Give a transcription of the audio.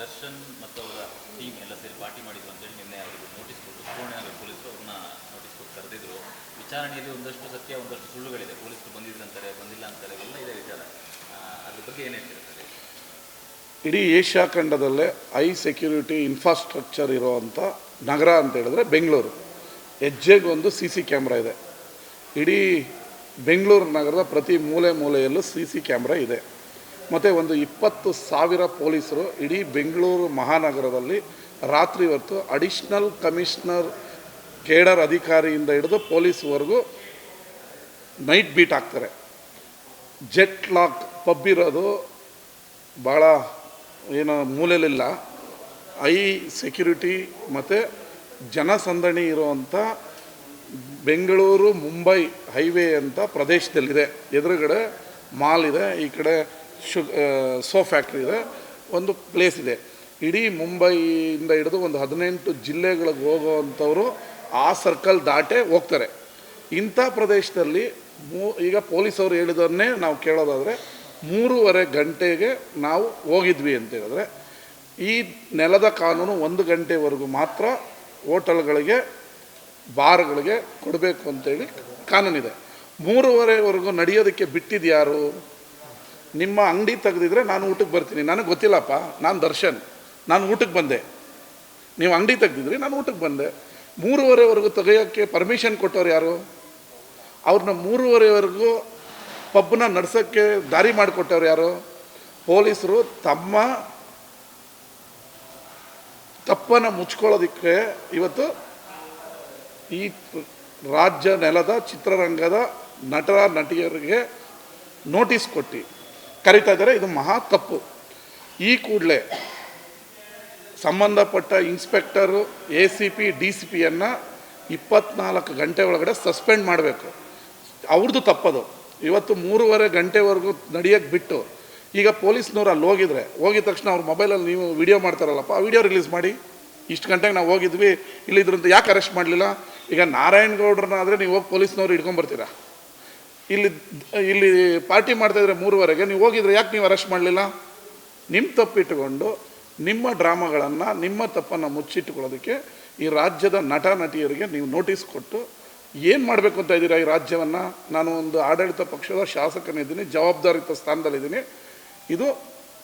ದರ್ಶನ್ ಮತ್ತು ಅವರ ಟೀಮ್ ಎಲ್ಲ ಸೇರಿ ಪಾರ್ಟಿ ಮಾಡಿದ್ರು ಅಂತೇಳಿ ನಿನ್ನೆ ಅವರಿಗೆ ನೋಟಿಸ್ ಕೊಟ್ಟು ಸುವರ್ಣನಗರ ಪೊಲೀಸರು ಅವ್ರನ್ನ ನೋಟಿಸ್ ಕೊಟ್ಟು ಕರೆದಿದ್ರು. ವಿಚಾರಣೆಯಲ್ಲಿ ಒಂದಷ್ಟು ಸತ್ಯ, ಒಂದಷ್ಟು ಸುಳ್ಳುಗಳಿದೆ. ಪೊಲೀಸರು ಬಂದಿದ್ರು ಅಂತಾರೆ ಬಂದಿಲ್ಲ ಅಂತಾರೆ, ಎಲ್ಲ ಇದೆ ವಿಚಾರ. ಅದ್ರ ಬಗ್ಗೆ ಏನು ಹೇಳ್ತಿರ್ತಾರೆ ಇಡೀ ಏಷ್ಯಾ ಖಂಡದಲ್ಲೇ ಹೈ ಸೆಕ್ಯೂರಿಟಿ ಇನ್ಫ್ರಾಸ್ಟ್ರಕ್ಚರ್ ಇರೋವಂಥ ನಗರ ಅಂತ ಹೇಳಿದ್ರೆ ಬೆಂಗಳೂರು. ಹೆಜ್ಜೆಗೊಂದು ಸಿ ಸಿ ಕ್ಯಾಮ್ರಾ ಇದೆ. ಇಡೀ ಬೆಂಗಳೂರು ನಗರದ ಪ್ರತಿ ಮೂಲೆ ಮೂಲೆಯಲ್ಲೂ ಸಿ ಸಿ ಕ್ಯಾಮ್ರಾ ಇದೆ. ಮತ್ತು ಒಂದು ಇಪ್ಪತ್ತು ಸಾವಿರ ಪೊಲೀಸರು ಇಡೀ ಬೆಂಗಳೂರು ಮಹಾನಗರದಲ್ಲಿ ರಾತ್ರಿ ಹೊತ್ತು ಅಡಿಷ್ನಲ್ ಕಮಿಷನರ್, ಕೇಡರ್ ಅಧಿಕಾರಿಯಿಂದ ಹಿಡಿದು ಪೊಲೀಸ್ವರೆಗೂ ನೈಟ್ ಬೀಟ್ ಹಾಕ್ತಾರೆ. ಜೆಟ್ ಲಾಕ್ ಪಬ್ ಇರೋದು ಭಾಳ ಏನು ಮೂಲೆಯಲ್ಲಿಲ್ಲ. ಐ ಸೆಕ್ಯೂರಿಟಿ ಮತ್ತು ಜನಸಂದಣಿ ಇರುವಂಥ ಬೆಂಗಳೂರು ಮುಂಬೈ ಹೈವೇ ಅಂತ ಪ್ರದೇಶದಲ್ಲಿದೆ. ಎದುರುಗಡೆ ಮಾಲ್ ಇದೆ, ಈ ಕಡೆ ಶು ಸೋ ಫ್ಯಾಕ್ಟ್ರಿ ಇದೆ. ಒಂದು ಪ್ಲೇಸ್ ಇದೆ. ಇಡೀ ಮುಂಬೈಯಿಂದ ಹಿಡಿದು ಒಂದು ಹದಿನೆಂಟು ಜಿಲ್ಲೆಗಳಿಗೆ ಹೋಗುವಂಥವರು ಆ ಸರ್ಕಲ್ ದಾಟೆ ಹೋಗ್ತಾರೆ. ಇಂಥ ಪ್ರದೇಶದಲ್ಲಿ ಮೂ, ಈಗ ಪೊಲೀಸವರು ಹೇಳಿದನ್ನೇ ನಾವು ಕೇಳೋದಾದರೆ ಮೂರುವರೆ ಗಂಟೆಗೆ ನಾವು ಹೋಗಿದ್ವಿ ಅಂತ ಹೇಳಿದ್ರೆ ಈ ನೆಲದ ಕಾನೂನು ಒಂದು ಗಂಟೆವರೆಗೂ ಮಾತ್ರ ಹೋಟೆಲ್ಗಳಿಗೆ, ಬಾರ್ಗಳಿಗೆ ಕೊಡಬೇಕು ಅಂತೇಳಿ ಕಾನೂನಿದೆ. ಮೂರುವರೆವರೆಗೂ ನಡೆಯೋದಕ್ಕೆ ಬಿಟ್ಟಿದ್ದು ಯಾರು ನಿಮ್ಮ ಅಂಗಡಿ ತೆಗೆದಿದ್ರೆ ನಾನು ಊಟಕ್ಕೆ ಬರ್ತೀನಿ. ನನಗೆ ಗೊತ್ತಿಲ್ಲಪ್ಪ, ನಾನು ದರ್ಶನ್. ನಾನು ಊಟಕ್ಕೆ ಬಂದೆ. ನೀವು ಅಂಗಡಿ ತೆಗೆದಿದ್ರಿ, ನಾನು ಊಟಕ್ಕೆ ಬಂದೆ. ಮೂರುವರೆವರೆಗೂ ತೆಗೆಯೋಕ್ಕೆ ಪರ್ಮಿಷನ್ ಕೊಟ್ಟವ್ರು ಯಾರು? ಅವ್ರನ್ನ ಮೂರುವರೆವರೆಗೂ ಪಬ್ನ ನಡೆಸೋಕ್ಕೆ ದಾರಿ ಮಾಡಿಕೊಟ್ಟವ್ರು ಯಾರು? ಪೊಲೀಸರು ತಮ್ಮ ತಪ್ಪನ್ನು ಮುಚ್ಕೊಳ್ಳೋದಕ್ಕೆ ಇವತ್ತು ಈ ರಾಜ್ಯ ನೆಲದ ಚಿತ್ರರಂಗದ ನಟರ, ನಟಿಯರಿಗೆ ನೋಟಿಸ್ ಕೊಟ್ಟು. ಕರಿತಾ ಇದ್ದಾರೆ, ಇದು ಮಹಾ ತಪ್ಪು. ಈ ಕೂಡಲೇ ಸಂಬಂಧಪಟ್ಟ inspector, A C P, D C ಪಿಯನ್ನು ಇಪ್ಪತ್ನಾಲ್ಕು ಗಂಟೆ ಒಳಗಡೆ ಸಸ್ಪೆಂಡ್ ಮಾಡಬೇಕು. ಅವ್ರದ್ದು ತಪ್ಪದು. ಇವತ್ತು ಮೂರುವರೆ ಗಂಟೆವರೆಗೂ ನಡೆಯೋಕ್ಕೆ ಬಿಟ್ಟು, ಈಗ ಪೊಲೀಸ್ನವ್ರು ಅಲ್ಲಿ ಹೋಗಿದ್ರೆ, ಹೋಗಿದ ತಕ್ಷಣ ಅವ್ರ ಮೊಬೈಲಲ್ಲಿ ನೀವು ವಿಡಿಯೋ ಮಾಡ್ತಾರಲ್ಲಪ್ಪ, ಆ ವಿಡಿಯೋ ರಿಲೀಸ್ ಮಾಡಿ. ಇಷ್ಟು ಗಂಟೆಗೆ ನಾವು ಹೋಗಿದ್ವಿ ಇಲ್ಲಿದ್ರಂತ ಯಾಕೆ ಅರೆಸ್ಟ್ ಮಾಡಲಿಲ್ಲ? ಈಗ ನಾರಾಯಣಗೌಡ್ರನ್ನ ಆದರೆ ನೀವು ಹೋಗಿ ಪೊಲೀಸ್ನವ್ರು ಹಿಡ್ಕೊಂಬರ್ತೀರಾ ಇಲ್ಲಿ ಇಲ್ಲಿ ಪಾರ್ಟಿ ಮಾಡ್ತಾಯಿದ್ರೆ ಮೂರುವರೆಗೆ, ನೀವು ಹೋಗಿದ್ರೆ ಯಾಕೆ ನೀವು ಅರೆಸ್ಟ್ ಮಾಡಲಿಲ್ಲ? ನಿಮ್ಮ ತಪ್ಪಿಟ್ಟುಕೊಂಡು ನಿಮ್ಮ ಡ್ರಾಮಾಗಳನ್ನು, ನಿಮ್ಮ ತಪ್ಪನ್ನು ಮುಚ್ಚಿಟ್ಟುಕೊಳ್ಳೋದಕ್ಕೆ ಈ ರಾಜ್ಯದ ನಟ, ನಟಿಯರಿಗೆ ನೀವು ನೋಟಿಸ್ ಕೊಟ್ಟು ಏನು ಮಾಡಬೇಕು ಅಂತ ಇದ್ದೀರಾ ಈ ರಾಜ್ಯವನ್ನು? ನಾನು ಒಂದು ಆಡಳಿತ ಪಕ್ಷದ ಶಾಸಕನಿದ್ದೀನಿ ಜವಾಬ್ದಾರಿತ ಸ್ಥಾನದಲ್ಲಿದ್ದೀನಿ. ಇದು